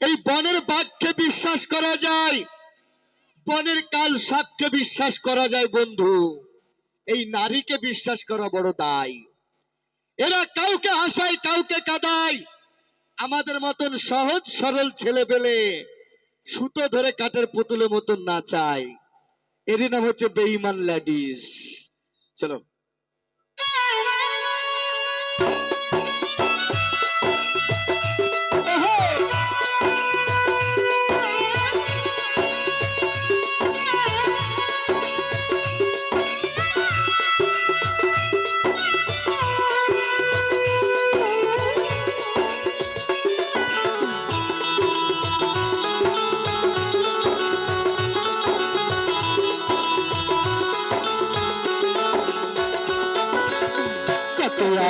এই বনের বাঘকে বিশ্বাস করা যায়, বনের কাল সাপকে বিশ্বাস করা যায় বন্ধু। এই নারীকে বিশ্বাস করা বড় দায়। এরা কাউকে হাসায়, কাউকে কাদায়। আমাদের মতন সহজ, সরল ছেলে পেলে সুতো ধরে কাঠের পুতুলের মতন না চায় এরই নাম হচ্ছে বেইমান লেডিস। চলো।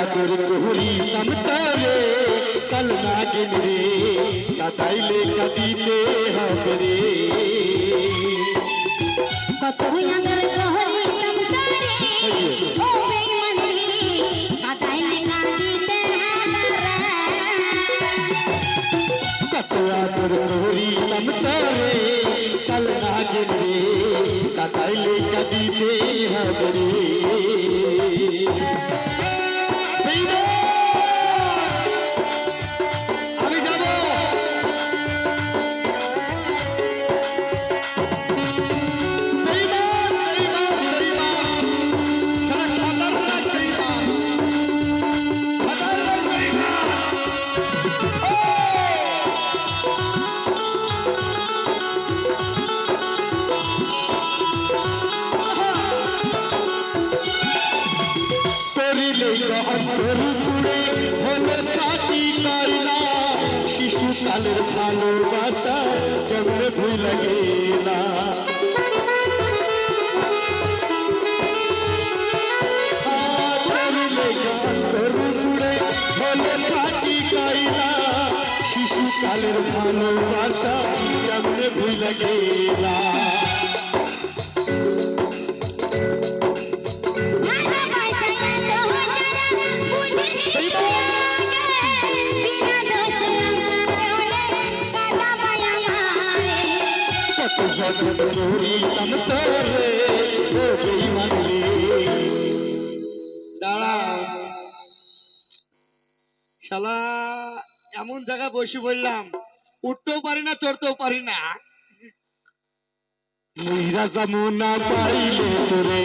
কত আদর করিলাম তারে কাল নাগিন রে কাটাইলে কাটিতে হবে রে কত আদর করিতাম তারে ও বেঈমান রে কাটাইলে কাঁদিতে হাজারে কত আদর করিলাম তারে কাল নাগিন রে কাটাইলে কাটিতে হবে রে কালের ভালোবাসা কেমনে ভুল গেলা। করিলে অন্তর পুড়ে হলো খাটি কয়লা শিশু কালের ভালোবাসা কেমনে ভুল গেলা। শালা এমন জায়গায় বসে বললাম উঠতেও পারি না চড়তেও পারি না। মুইরা পাইলে তোরে।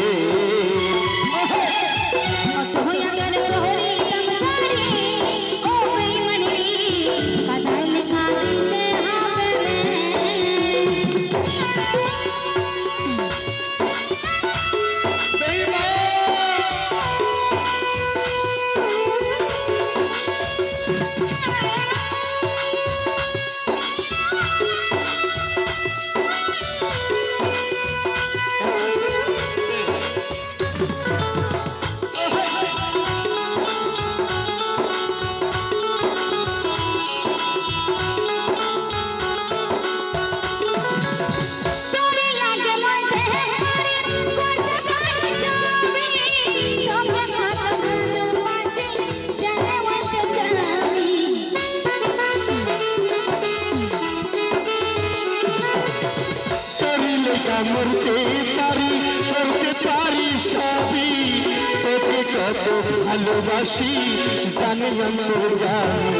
কামড়তে পারি করতে পারি সবই। তোকে কত ভালোবাসি জানি আমার জানি।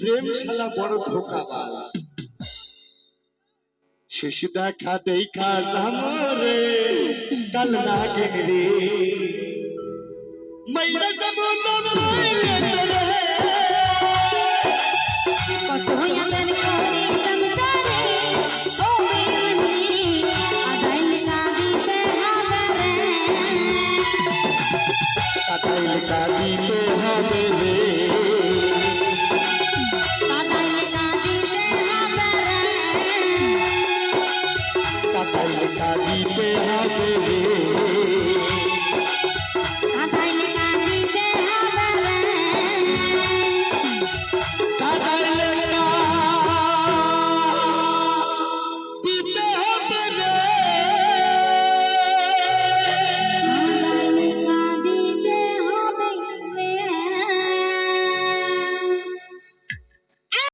প্রেম শালা বড় ধোকাবাজ শেষ দেখা দেখা জামরে কাল নাগিন রে মাইরা জামনা মাইরা রে পতোয়া গান করে সমঝা রে ও I'll Thank you.